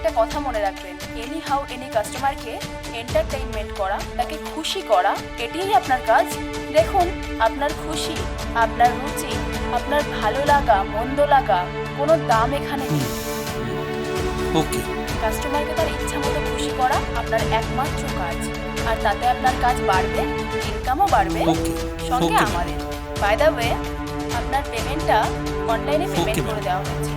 একটা কথা মনে রাখবেন এনি হাউ এনি কাস্টমারকে এন্টারটেইনমেন্ট করা তাকে খুশি করা এটাই আপনার কাজ। দেখুন আপনার খুশি আপনার রুচি আপনার ভালো লাগা মন্দ লাগা কোনো দাম এখানে নেই। ওকে। কাস্টমারকে তার ইচ্ছা মতো খুশি করা আপনার একমাত্র কাজ। আর তাতে আপনার কাজ বাড়বে ইনকামও বাড়বে সঙ্গে আমাদের। বাই দ্য ওয়ে আপনার পেমেন্টটা অনলাইনে পেমেন্ট করে দেওয়া হয়েছে।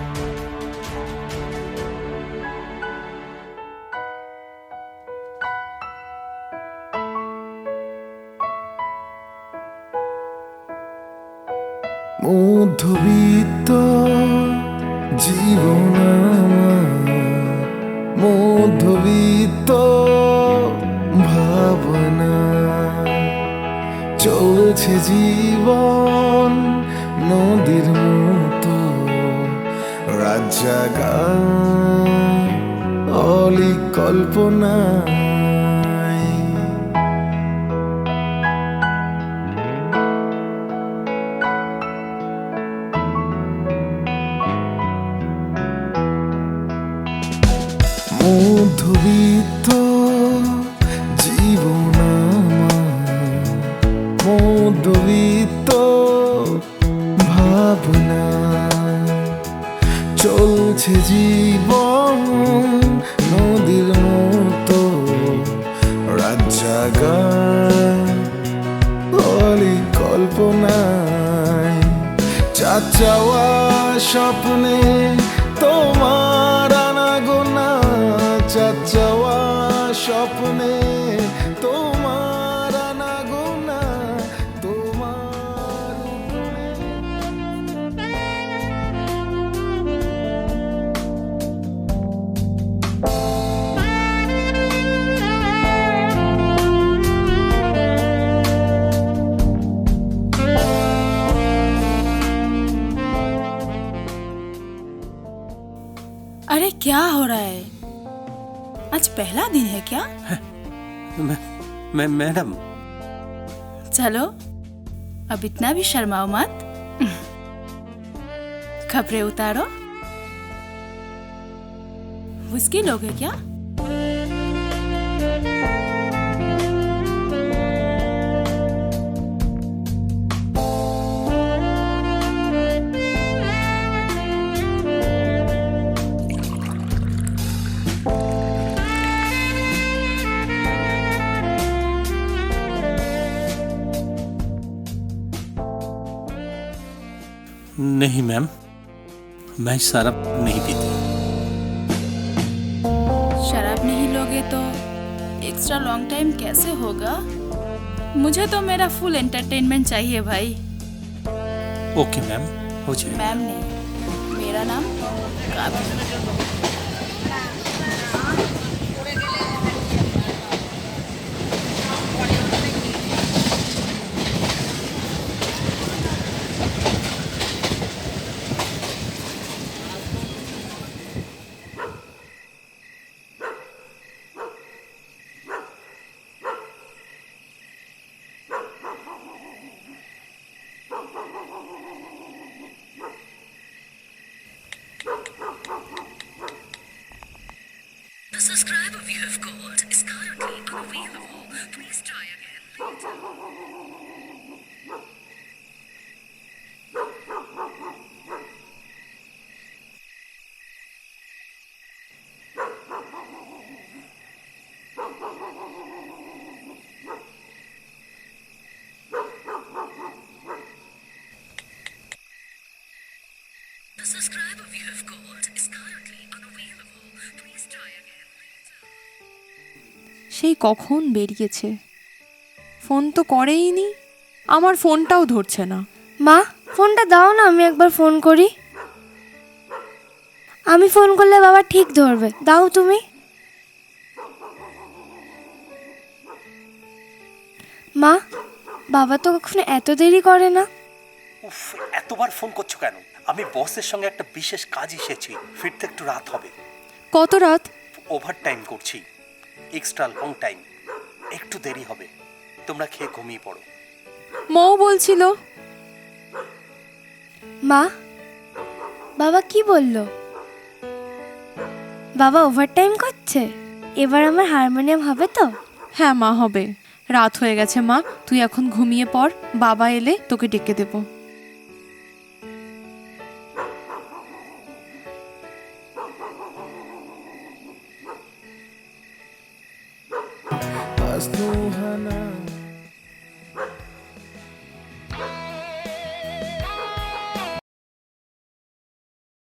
মধ্যবিত্ত জীবন মধ্যবিত্ত ভাবনা। চলছে জীবন নদীর মতো। রাত জাগা অলিক কল্পনায় চলছে জীবন নদীর মতো রাত অলি কল্পনায় চাওয়া স্বপ্নে তোমার আনাগোনা চাঁদ চাওয়া স্বপ্নে अरे क्या हो रहा है? आज पहला दिन है क्या? मैं मैं मैडम। चलो अब इतना भी शर्माओ मत। खबरें उतारो। उसके लोग है क्या? नहीं मैम मैं शराब नहीं पीती। शराब नहीं लोगे तो एक्स्ट्रा लॉन्ग टाइम कैसे होगा? मुझे तो मेरा फुल एंटरटेनमेंट चाहिए भाई। ओके मैम हो जाए मैम नहीं मेरा नाम काव्य। You have called is currently unavailable. Please try again সেই কখন বেরিয়েছে? ফোন তো করেই নি আমার ফোনটাও ধরছে না। মা ফোনটা দাও না আমি একবার ফোন করি। আমি ফোন করলে বাবা ঠিক ধরবে। দাও তুমি। মা বাবা তো কখনো এত দেরি করে না। উফ এতবার ফোন করছ কেন? আমি বসের সঙ্গে একটা বিশেষ কাজ এসেছি। ফিরতে একটু রাত হবে। কত রাত? ওভার টাইম করছি। এক্সট্রা লং টাইম একটু দেরি হবে। তোমরা খেয়ে ঘুমিয়ে পড়ো। মৌ বলছিল মা বাবা কি বলল? বাবা ওভারটাইম করছে। এবার আমার হারমোনিয়াম হবে তো? হ্যাঁ মা হবে। রাত হয়ে গেছে মা। তুই এখন ঘুমিয়ে পড়। বাবা এলে তোকে ডেকে দেবো। Has no Hannah.